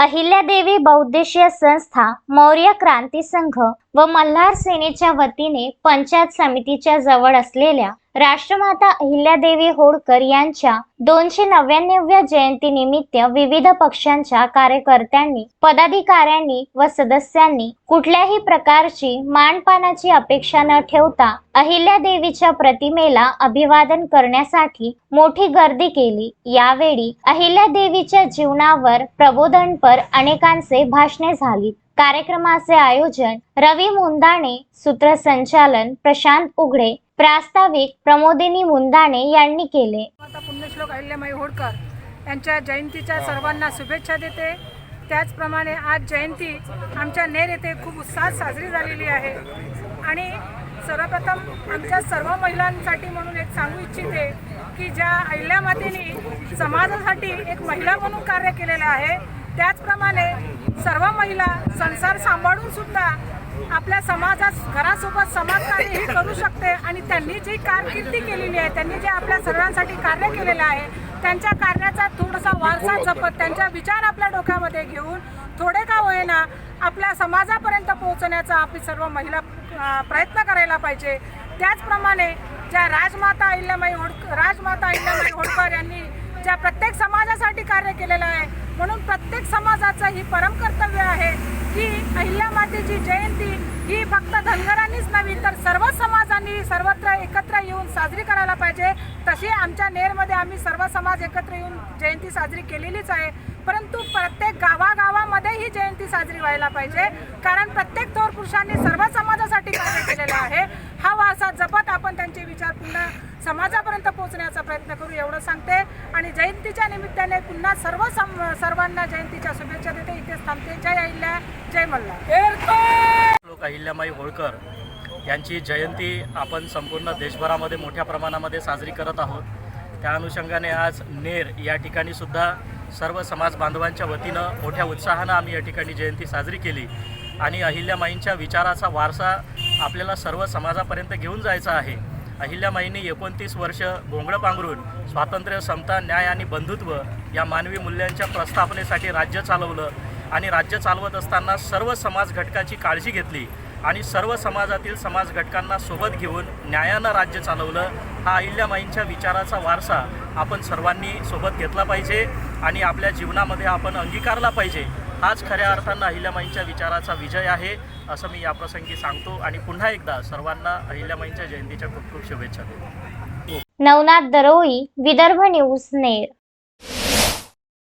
अहिल्यादेवी बहुद्देशीय संस्था मौर्य क्रांती संघ व मल्हार सेनेच्या वतीने पंचायत समितीच्या जवळ असलेल्या राष्ट्रमाता अहिल्यादेवी होळकर यांच्या दोनशे नव्याण्णव्या जयंती निमित्त विविध पक्षांच्या कार्यकर्त्यांनी पदाधिकाऱ्यांनी व सदस्यांनी कुठल्याही प्रकारची मानपानाची अपेक्षा न ठेवता अहिल्यादेवीच्या प्रतिमेला अभिवादन करण्यासाठी मोठी गर्दी केली. यावेळी अहिल्यादेवीच्या जीवनावर प्रबोधनपर अनेकांचे भाषणे झाली कार्यक्रमाचे आयोजन रवी मुंदाणे सूत्रसंचालन प्रशांत उघडे प्रास्ताविक प्रमोदिनी मुंदाणे यांनी केले. आता पुण्यश्लोक अहिल्यामाई होळकर यांच्या जयंतीच्या सर्वांना शुभेच्छा देते. त्याचप्रमाणे आज जयंती आमच्या नेर येथे खूप उत्साहात साजरी झालेली आहे. आणि सर्वप्रथम आमच्या सर्व महिलांसाठी म्हणून एक सांगू इच्छिते की ज्या अहिल्यामातेने समाजासाठी एक महिला म्हणून कार्य केलेलं आहे त्याचप्रमाणे सर्व महिला संसार सांभाळून सुद्धा आपल्या समाजात घरासोबत समाजकार्यही करू शकते आणि त्यांनी जी कारकिर्दी केलेली आहे त्यांनी जे आपल्या सर्वांसाठी कार्य केलेलं आहे त्यांच्या कार्याचा थोडासा वारसा जपत त्यांच्या विचार आपल्या डोक्यामध्ये घेऊन थोडे का होईना आपल्या समाजापर्यंत पोहोचण्याचा आपली सर्व महिला प्रयत्न करायला पाहिजे. त्याचप्रमाणे ज्या राजमाता अहिल्यामाई होळकर राजमाता अहिल्यामाई होडकर यांनी ज्या प्रत्येक समाजासाठी कार्य केलेलं आहे म्हणून प्रत्येक समाजाचं ही परम कर्तव्य आहे की अहिल्यामातेची जयंती ही फक्त धनगरांनीच नव्हे तर सर्व समाजांनी सर्वत्र एकत्र येऊन साजरी करायला पाहिजे. तशी आमच्या नेरमध्ये आम्ही सर्व समाज एकत्र येऊन जयंती साजरी केलेलीच आहे. परंतु प्रत्येक गावागावामध्ये ही जयंती साजरी व्हायला पाहिजे. कारण प्रत्येक थोर पुरुषांनी सर्व समाजासाठी कार्य केलेलं आहे. हा वारसा जपत आपण त्यांचे विचार पुन्हा समाजापर्यंत पोहोचण्याचा प्रयत्न करू एवढं सांगते. आणि जयंतीच्या निमित्ताने पुन्हा सर्व सम सर्वांना जयंतीच्या शुभेच्छा देते. इथेच थांबते. जय अहिल्या जय मल्ला लोक अहिल्यामाई होळकर यांची जयंती आपण संपूर्ण देशभरामध्ये मोठ्या प्रमाणामध्ये साजरी करत आहोत. त्या अनुषंगाने आज नेर या ठिकाणी सुद्धा सर्व समाज बांधवांच्या वतीनं मोठ्या उत्साहानं आम्ही या ठिकाणी जयंती साजरी केली. आणि अहिल्यामाईंच्या विचाराचा वारसा आपल्याला सर्व समाजापर्यंत घेऊन जायचा आहे. अहिल्यामाईंनी एकोणतीस वर्ष घोंगडं पांघरून स्वातंत्र्य समता न्याय आणि बंधुत्व या मानवी मूल्यांच्या प्रस्थापनेसाठी राज्य चालवलं आणि राज्य चालवत असताना सर्व समाज घटकाची काळजी घेतली आणि सर्व समाजातील समाज घटकांना सोबत घेऊन न्यायानं राज्य चालवलं. हा अहिल्यामाईंच्या विचाराचा वारसा आपण सर्वांनी सोबत घेतला पाहिजे आणि आपल्या जीवनामध्ये आपण अंगीकारला पाहिजे. हाच खऱ्या अर्थानं अहिल्यामाईंच्या विचाराचा विजय आहे असं मी याप्रसंगी सांगतो. आणि पुन्हा एकदा सर्वांना अहिल्यामाईंच्या जयंतीच्या खूप खूप शुभेच्छा देतो. नवनाथ दरोई विदर्भ न्यूज नेर.